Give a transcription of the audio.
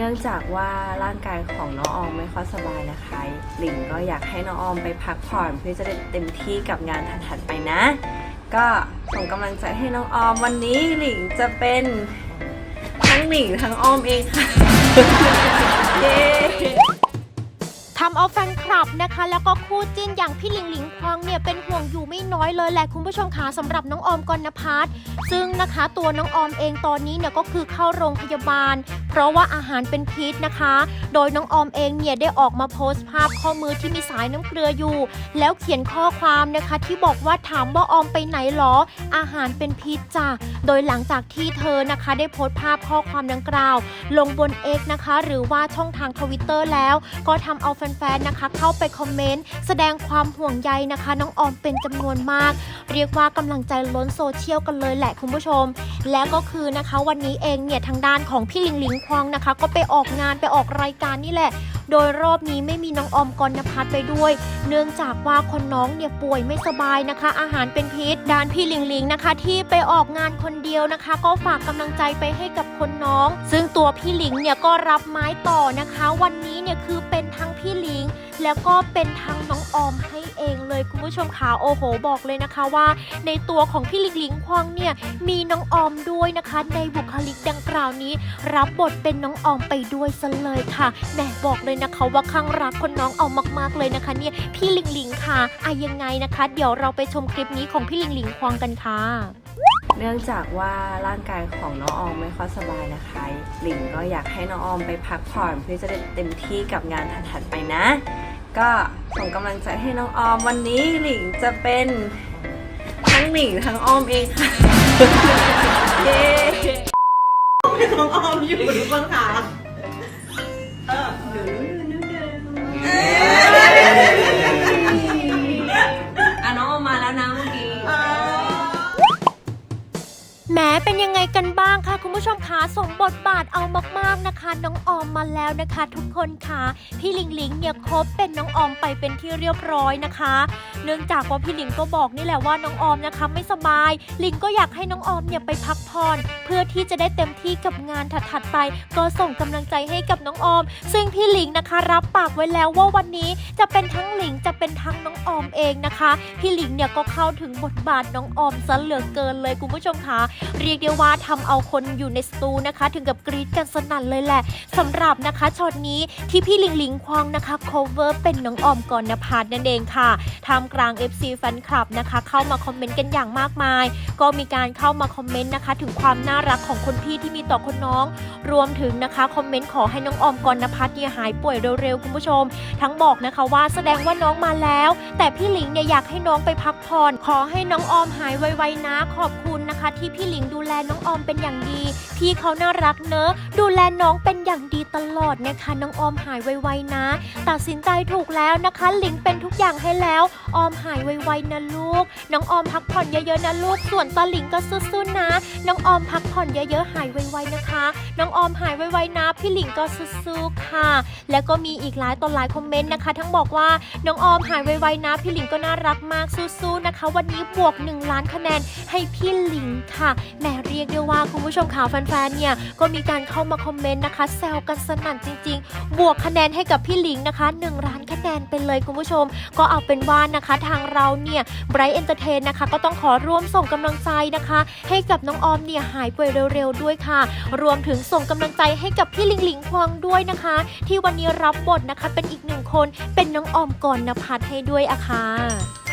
เนื่องจากว่าร่างกายของน้องออมไม่ค่อยสบายนะคะ หลิงก็อยากให้น้องออมไปพักผ่อนเพื่อจะได้เต็มที่กับงานถัดๆไปนะ ก็ส่งกำลังใจให้น้องออมวันนี้หลิงจะเป็นทั้งหลิงทั้งออมเองค่ะ เย้ ทำเอาแฟนคับนะคะ แล้วก็คู่จิ้นอย่างพี่หลิงหลิงควงเนี่ยเป็นห่วงอยู่ไม่น้อยเลยแหละคุณผู้ชมคะสำหรับน้องออมกอนพัฒซึ่งนะคะตัวน้องออมเองตอนนี้เนี่ยก็คือเข้าโรงพยาบาล เพราะว่าอาหารเป็นพิษนะคะ โดยน้องออมเองเนี่ยได้ออกมาโพสต์ภาพข้อมือที่มีสายน้ำเกลืออยู่ แล้วเขียนข้อความนะคะที่บอกว่าถามว่าออมไปไหนหรอ อาหารเป็นพิษจ้ะโดยหลังจากที่เธอนะคะ ได้โพสต์ภาพข้อความดังกล่าว ลงบน X นะคะ หรือว่าช่องทางทวิตเตอร์แล้ว ก็ทำเอาแฟนๆนะคะเข้าไปคอมเมนต์แสดงความห่วงใยนะคะ น้องออมเป็นจำนวนมาก เรียกว่ากำลังใจล้นโซเชียลกันเลยแหละคุณผู้ชม และก็คือนะคะวันนี้เองเนี่ยทางด้านของพี่ลิงลิงควงนะคะ ก็ไปออกงานไปออกรายการนี่แหละ โดยรอบนี้ไม่มีน้องออมกรณพัฒน์ไปด้วย เนื่องจากว่าคนน้องเนี่ยป่วยไม่สบายนะคะ อาหารเป็นพิษด้านพี่ลิงลิงนะคะ ที่ไปออกงานคนเดียวนะคะ ก็ฝากกำลังใจไปให้กับ คนน้อง ซึ่งตัวพี่หลิงเนี่ยก็รับไม้ต่อนะคะ วันนี้เนี่ยคือเป็นทั้งพี่หลิง แล้วก็เป็นทั้งน้องออมให้เองเลยคุณผู้ชมขาโอ้โหบอกเลยนะคะว่า ในตัวของพี่หลิงหลิงควงเนี่ยมีน้องออมด้วยนะคะ ในบุคลิกดังกล่าวนี้ รับบทเป็นน้องออมไปด้วยซะเลยค่ะแหมบอกเลยนะคะว่าข้างรักคนน้องออมมากๆเลยนะคะเนี่ยพี่หลิงหลิงค่ะอะยังไงนะคะ เดี๋ยวเราไปชมคลิปนี้ของพี่หลิงหลิงควงกันค่ะ เนื่องจากว่าร่างกายของน้องออมไม่ค่อยสบายนะคะ หลิงก็อยากให้น้องออมไปพักผ่อนเพื่อจะได้เต็มที่กับงานถัดๆไปนะ ก็ส่งกำลังใจให้น้องออมวันนี้หลิงจะเป็นทั้งหลิงทั้งออมเองค่ะ เย้น้องออมอยู่ทุกคนค่ะ เออหนูหนูหนูอ่ คุณผู้ชมคะสมบทบาทเอามาก ๆนะคะ น้องออมมาแล้วนะคะ ทุกคนค่ะพี่ลิงลิงเนี่ยคบเป็นน้องออมไปเป็นที่เรียบร้อยนะคะ เนื่องจากว่าพี่ลิงก็บอกนี่แหละว่าน้องออมนะคะไม่สบาย ลิงก็อยากให้น้องออมเนี่ยไปพักผ่อนเพื่อที่จะได้เต็มที่กับงานถัดๆไป ก็ส่งกำลังใจให้กับน้องออม ซึ่งพี่ลิงนะคะ รับปากไว้แล้วว่าวันนี้จะเป็นทั้งลิงจะเป็นทั้งน้องออมเองนะคะพี่ลิงเนี่ยก็เข้าถึงบทบาทน้องออมซะเหลือเกินเลยคุณผู้ชมคะเรียกได้ว่าทำเอาคนอยู่ในสตูนะคะ ถึงกับกรี๊ดกันสนั่นเลยแหละสำหรับนะคะช็อตนี้ที่พี่ลิงลิงควงนะคะ cover เป็นน้องออมก่อนนภัสนั่นเองค่ะท่ามกลาง FC แฟนคลับนะคะ เข้ามาคอมเมนต์กันอย่างมากมาย ก็มีการเข้ามาคอมเมนต์นะคะ ถึงความน่ารักของคนพี่ที่มีต่อคนน้อง รวมถึงนะคะคอมเมนต์ขอให้น้องออมกรณพัฒน์เนี่ยหายป่วยเร็วๆคุณผู้ชม ทั้งบอกนะคะว่าแสดงว่าน้องมาแล้ว แต่พี่ลิงเนี่ยอยากให้น้องไปพักผ่อนขอให้น้องออมหายไวๆนะขอบคุณนะคะ ที่พี่ลิงดูแลน้องออมเป็นอย่างดีพี่เขาน่ารักเนอะ ดูแลน้องเป็นอย่างดีตลอดนะคะ น้องออมหายไวๆนะ ตัดสินใจถูกแล้วนะคะหลิงเป็นทุกอย่างให้แล้ว ออมหายไวๆนะลูก น้องออมพักผ่อนเยอะๆนะลูก ส่วนตาหลิงก็สู้ๆนะ น้องออมพักผ่อนเยอะๆหายไวๆนะคะ น้องออมหายไวๆนะ พี่หลิงก็สู้ๆค่ะ แล้วก็มีอีกหลายต่อหลายคอมเมนต์นะคะ ทั้งบอกว่าน้องออมหายไวๆนะ พี่หลิงก็น่ารักมากสู้ๆนะคะ วันนี้บวก 1 ล้านคะแนนให้พี่หลิงค่ะแหมเรียกได้ว่าคุณผู้ชมข่าวแฟนๆเนี่ยก็มีการเข้ามาคอมเมนต์นะคะแซวกันสนั่นจริง ๆ บวกคะแนนให้กับพี่ลิงนะคะ1ล้านคะแนนไปเลยคุณผู้ชม ก็เอาเป็นว่านะคะทางเราเนี่ย Bright Entertain นนะคะ ก็ต้องขอร่วมส่งกำลังใจนะคะ ให้กับน้องออมเนี่ยหายป่วยเร็วๆด้วยค่ะ รวมถึงส่งกำลังใจให้กับพี่ลิงลิงควงด้วยนะคะ ที่วันนี้รับบทนะคะเป็นอีกหนึ่งคนเป็นน้องออมก่อนนภัทรให้ด้วยอะค่ะ